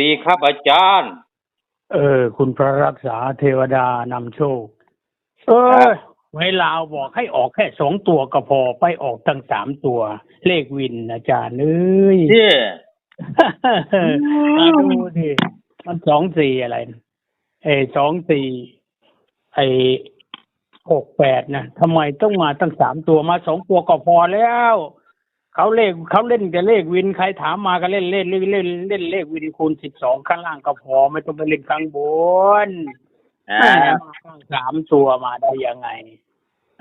ดีครับอาจารย์ เออ คุณพระรักษาเทวดานำโชค เอครัอบเวลาบอกให้ออกแค่สองตัวก็พอไปออกตั้งสามตัว เลขวินอาจารย์เอ้ยเจ้มาดูดิมันสองสี่อะไรนะเออสองสี่ไอหกแปดนะทำไมต้องมาตั้งสามตัวมาสองตัวก็พอแล้ว เขาเลขเขาเล่นแต่เลขวินใครถามมาก็เล่นเล่นเล่นเล่นเล่นเลขวินคูณสิบสองข้างล่างก็พอไม่ต้องไปเล่นข้างบนอ่าแม่มาตั้งสามตัวมาได้ยังไง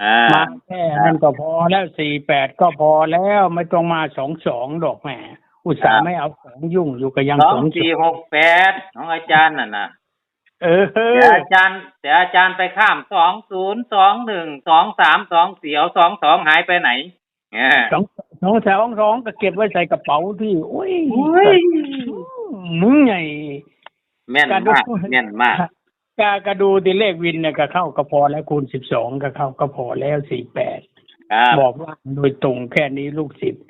อ่ามาแค่นั้นก็พอแล้วสี่แปดก็พอแล้วไม่ต้องมาสองสองดอกแหม่อุตส่าห์ไม่เอาสองยุ่งอยู่กับยังสอสองงสี่หกแปดของอาจารย์น่ะนะเออแต่อาจารย์ แต่อาจารย์ไปข้ามสองศูนย์สองหนึ่งสองสามสองสี่เอาสองสองหายไปไหนเนี่ยสอง สองสองสองก็เก็บไว้ใส่กระเป๋าที่โอ้ยอุ้ยมึงไงแม่นมากแม่นมากกากระดูที่เลขวินเนี่ยก็เข้าก็พอแล้วคูณสิบสองก็เข้าก็พอแล้วสี่แปดครับบอกว่าโดยตรงแค่นี้ลูกศิษย์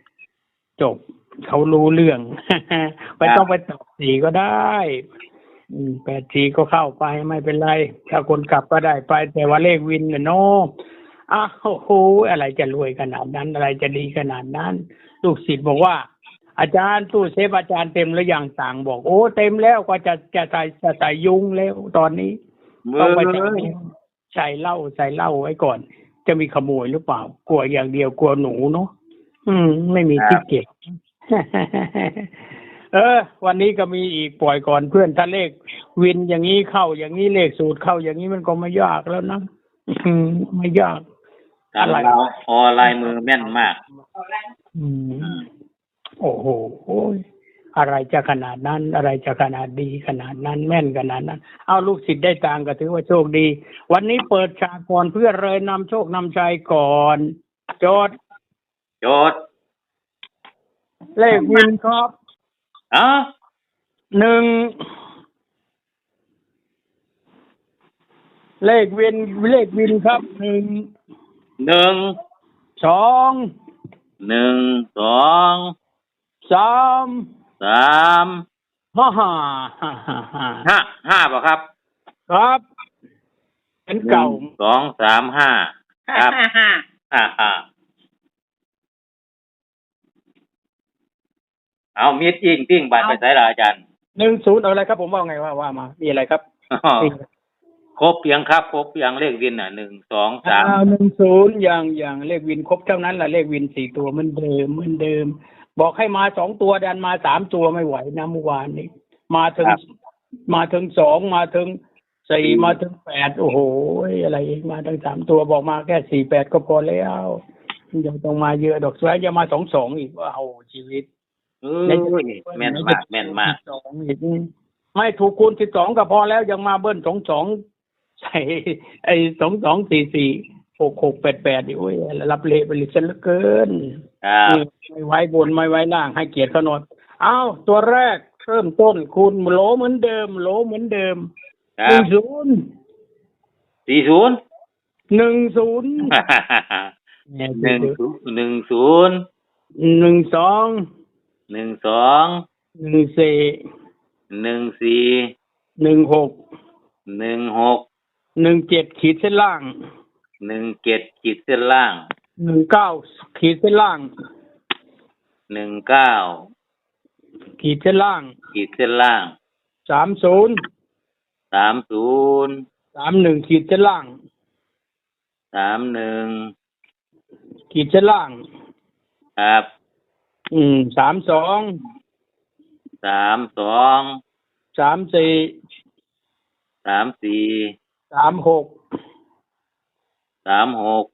จบเขารู้เรื่องไม่ต้องไปตอบสีก็ได้อืมแปดสีก็เข้าไปไม่เป็นไร ถ้าคนกลับก็ได้ไปแต่ว่าเลขวินเนี่ยโน อ้าวโอ้โหอะไรจะรวยขนาดนั้น อะไรจะดีขนาดนั้น ลูกศิษย์บอกว่า อาจารย์ตู้เซฟอาจารย์เต็มแล้วอย่างต่างบอก โอ้เต็มแล้วก็จะจะใส่จะใส่ยุงแล้วตอนนี้มืต้องไปอใส่ใส่เหล้าใส่เหล้าไว้ก่อน จะมีขโมยหรือเปล่ากลัวอย่างเดียวกลัวหนูเนาะอืม ไม่มีที่เก็บเออ วันนี้ก็มีอีกปล่อยก่อนเพื่อนถ้าเลข วินอย่างนี้เข้าอย่างนี้เลขสูตรเข้าอย่างนี้มันก็ไม่ยากแล้วนะ อืม ไม่ยาก การเราออลายมือแม่นมาก อืมโอ้โหโอ้ยอะไรจะขนาดนั้น อะไรจะขนาดดีขนาดนั้น แม่นขนาดนั้น เอาลูกศิษย์ได้ตังค์ก็ถือว่าโชคดี วันนี้เปิดฉากก่อนเพื่อเลยนำโชคนำชัยก่อนโจทย์โจทย์เลขวินครับอะหนึ่งเลขวินเลขวินครับหนึ่ง หนึ่งสองหนึ่งสองสามสามฮ่าฮ่าฮ่าฮ่าฮ่าห้าห้าป่ะครับ ครับเป็นหนึ่เก่างสองสามห้าครับห้าห้าเอามีดยิงปิ้งไปไปใส่ละอาจารย์หนึ่งศูนย์เอาอะไรครับผมว่าไงว่าว่ามา มีอะไรครับ ครบเพียงครับ ครบเพียงเลขวินอะหนึ่งสองสามหนึ่งศูนย์อย่างอย่างเลขวินครบเท่านั้นแหละเลขวินสี่ตัวเหมือนเดิมเหมือนเดิม บอกให้มาสองตัวดันมาสามตัวไม่ไหวนะเมื่อวานนี้ มาถึงมาถึงสองมาถึงสี่มาถึงแปดโอ้โหอะไรอีกมาถึงสามตัวบอกมาแค่สี่แปดก็พอแล้วยังต้องมาเยอะดอกสุดท้ายจะมาสองสองอีกว่าเอาชีวิตเอ้ยแม่นมากแม่นมากสองอีกไม่ถูกคูณสิบสองก็พอแล้วยังมาเบิ้ลสองสอง ใส่ไอ้สองสองสี่สี่หกหกแปดแปดโอ้ยรับเละไปเลยซะเหลือเกินครับไม่ไว้บนไม่ไว้ล่างให้เกียรติเขาหน่อยอ้าวตัวแรกเริ่มต้นคูณโหลเหมือนเดิมโหลเหมือนเดิมคหรันึ่บงศูนย์สี่ศูนย์หนึ่งศูนย์หนึ่งศูนย์หนึ่งศูนย์หนึ่งสองหนึ่งสองหนึ่งสี่หนึ่งสี่หนึ่งหกหนึ่งหก หนึ่งเจ็ดขีดเส้นล่างหนึ่งเจ็ดขีดเส้นล่างหนึ่งเก้าขีดเส้นล่าง หนึ่งเก้าขีดเส้นล่างขีดเส้นล่างสามศูนย์สามศูนย์สามหนึ่งขีดเส้นล่างสามหนึ่งขีดเส้นล่าง ครับ อืมสามสองสามสองสามสี่สามสี่ สามหกสามหก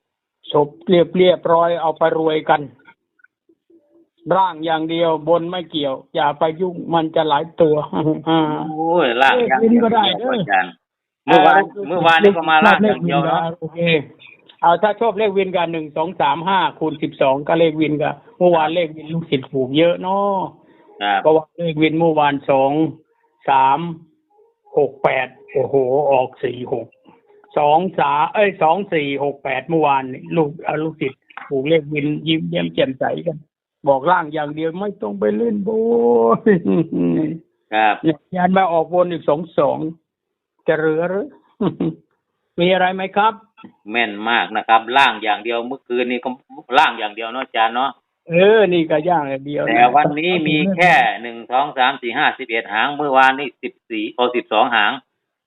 ศพเรียบเรียบร้อยเอาไปรวยกัน ร่างอย่างเดียวบนไม่เกี่ยว อย่าไปยุ่งมันจะหลายตัวอ่าโอ้ยล่างอย่างเอ้ยก็ได้เด้ออาจารย์เมื่อวานเมื่อวานนี้ก็มาล่างอย่างเดียวเลขเนาะนโอเคเอาถ้าชอบเลขวินกันหนึ่งสองสามห้าคูณสิบสองก็เลขวินกันเมื่อวานเลขวินลูกศิษย์ถูกเยอะเนาะครับก็ว่าเลขวินเมื่อวานสองสาม หกแปดโอ้โหออกสี่หกสองสาเอ้ยสองสี่หกแปดเมื่อวานนี่ลูกเอาลูกศิษย์ถูกเลขวินยิ้มแย้มแจ่มใสกัน บอกร่างอย่างเดียวไม่ต้องไปเล่นโบยครับเนี่ยยันมาออกบนอีกสองสองจะเหลือหรือมีอะไรไหมครับ แม่นมากนะครับ ล่างอย่างเดียวเมื่อคืนนี้ก็ล่างอย่างเดียวเนาะอาจารย์เนาะ เออ นี่ก็ย่างอย่างเดียวะแต่วันนี้มีแค่หนึ่งสองสามสี่ห้าสิบเอ็ดหาง เมื่อวานนี้สิบสี่โอสิบสองหาง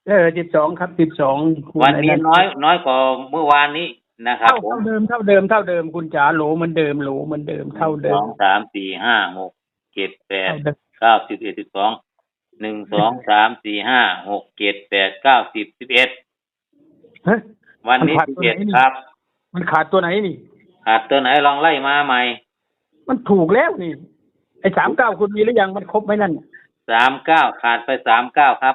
เออสิบสองครับสิบสองวันนี้น้อยน้อยกว่าเมื่อวานนี้นะครับเท่าผมเท่าเดิมเท่าเดิมเท่าเดิมคุณจ๋าโหลเหมันเดิมโหลเหมันเดิมเท่าเดิสมองสามสี่ห้าหกเจ็ดแปดเท่าเดิมเก้าสิบเอ็ดสิบสองหนึ่งสองสามสี่ห้าหกเจ็ดแปดเก้าสิบสิบเอ็ดฮะวันนี้มันขาดสิบตัวเอ็ดไหนนี่ครับ มันขาดตัวไหนนี่ ขาดตัวไหนลองไล่มาใหม่ มันถูกแล้วนี่ ไอ้สามเก้าคุณมีหรือยังมันครบไหมนั่น สามเก้าขาดไปสามเก้าครับ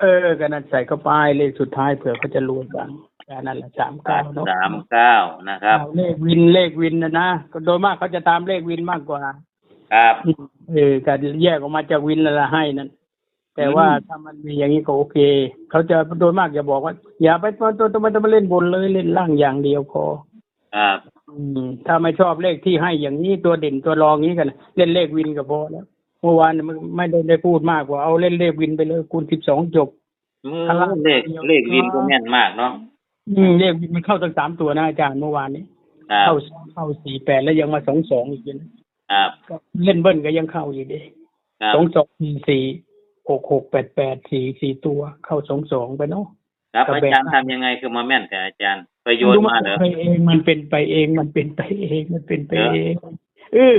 เออก็นั่นใส่เข้าไปเลขสุดท้ายเผื่อเขาจะรวมบ้างแค่นั้นแหละสามขาเก้าดเนาะสามเก้านะครับเอาเลขวินเลขวินนะนะก็โดยมากเขาจะตามเลขวินมากกว่า ครับ เออการแยกออกมาจากวินแล้วละให้นั่นแต่ว่าอืมถ้ามันมีอย่างนี้ก็โอเค เขาจะโดยมากจะบอกว่า อย่าไปตัวตัวตัวมันจะมาเล่นบนเลยเล่นล่างอย่างเดียวพอ ครับอืมถ้าไม่ชอบเลขที่ให้อย่างนี้ตัวเด่นตัวรองนี้กัน เล่นเลขวินก็พอแล้วเมื่อวานน่ะมันไม่ได้ได้พูดมากกว่าเอาเล่นเลขวินไปเลยคูณสิบสองจบมือข้างล่างเลขเลขวินก็แม่นมากเนาะอืมเลขวินมันเข้าตั้งสามตัวนะอาจารย์เมื่อวานนี้ครับเข้าเข้าสี่แปดแล้วยังมาสองสองอีกนะครับก็เล่นเบิ้ลก็ยังเข้าอยู่ดีครับสองสองสี่สี่หกหกแปดแปดสี่สี่ตัวเข้าสองสองไปเนาะครับก็อาแบ่งจารย์ทำยังไงคือมาแม่นแต่อาจารย์ประ โยชน์มาเหรอไปเองมันเป็นไปเองมันเป็นไปเองมันเป็นไปเหรอเองเออ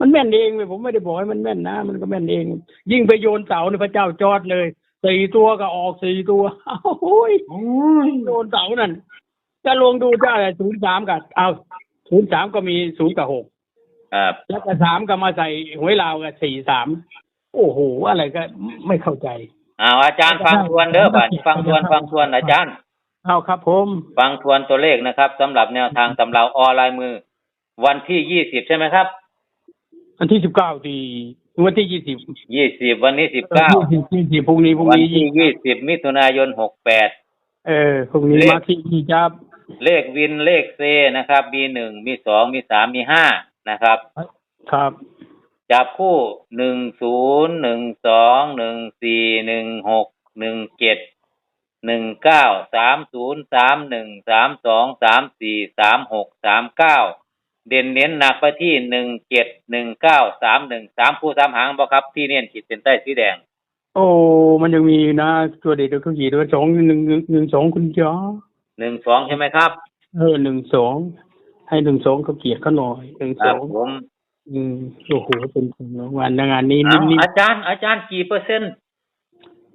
มันแม่นเองเลยผมไม่ได้บอกให้มันแม่นนะมันก็แม่นเอง ยิ่งไปโยนเสาในยพระเจ้าจอดเลยสี่ตัวก็ออกสี่ตัวโอ้ยโยนเสานั่นจะลงดูเจ้าอะไรศูนย์สามกับเอาศูนย์สามก็มีศูนย์กับหกครับแล้วก็สามก็มาใส่หวยลาวกับสี่สามโอ้โหอะไรก็ไม่เข้าใจอ้าวอาจารย์ฟังทวนเด้อบัดนี้ฟังทวนฟังทวนอาจารย์ เอาครับ ผม ฟังทวนตัวเลขนะครับสำหรับแนวทางตำราออนไลน์มือ วันที่ยี่สิบใช่ไหมครับวันที่สิบเก้าที่วันที่ยี่สิบยี่สิบวันนี้สิบเก้ายี่สิบยี่สิบพรุ่งนี้พรุ่งวันนี้ที่ยี่สิบมิถุนายนหกแปด เออพรุ่งนี้เลข มาที่นี่ครับเลขวินเลขเซนะครับมีหนึ่งมีสองมีสามมีห้านะครับ ครับจับคู่หนึ่งศูนย์หนึ่งสองหนึ่งสี่หนึ่งหกหนึ่งเจ็ด หนึ่งเก้าสามศูนย์สามหนึ่งสามสองสามสี่สามหกสามเก้าเด่นเน้นหนักไปที่หนึ่งเจ็ดหนึ่งเก้าสามหนึ่งสามคู่สามหางบ่ครับที่เน้นขีดเส้นใต้สีแดง โอ้มันยังมีนะตัวเด็กตัวขี่ตัวสองหนึ่งหนึ่งหนึ่งสองคุณจ้าหนึ่งสองใช่ไหมครับ เออหนึ่งสองให้หนึ่งสองเขาเกลียดเขาหน่อยหนึ่งคสรับองผมอืมโอ้โหเป็นงานงานนี้เอานิ่มอาจารย์อาจารย์กี่เปอร์เซ็นต์ๆโ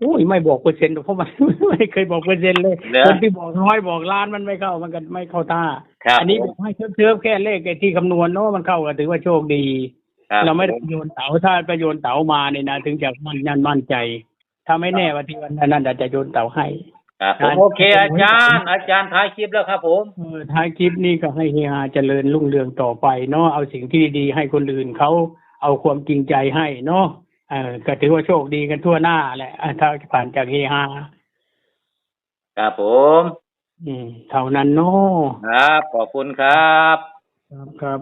อ้ยไม่บอกเปอร์เซ็นต์หรอกเพราะมัน ไม่เคยบอกเปอร์เซ็นต์เลยเหรอคนที่บอกน้อยบอกล้านมันไม่เข้ามันก็ไม่เข้าท่าครับอันี้ผบมอกให้เชิบๆแค่เลขไอ้ที่คำนวณเนาะมันเข้าก็ถือว่าโชคดี ครับเราไม่ได้ผมโยนเต๋าถ้าไปโยนเต๋ามาเนี่ยนะถึงจะมั่นยันมั่นใจ ถ้าไม่แน่ว่าที่วันนั้นอาจจะโยนเต๋าให้ ครับผมการโอเค อาจารย์ อาจารย์ท้ายคลิปแล้วครับผม เออท้ายคลิปนี้ก็ให้เฮียเจริญรุ่งเรืองต่อไปเนาะเอาสิ่งที่ดีๆให้คนอื่นเขาเอาความจริงใจให้เนาะ เออก็ถือว่าโชคดีกันทั่วหน้าแหละอะถ้าผ่านจากเฮฮาครับผม อืม เท่านั้นเนาะครับ ขอบคุณครับ ครับครับ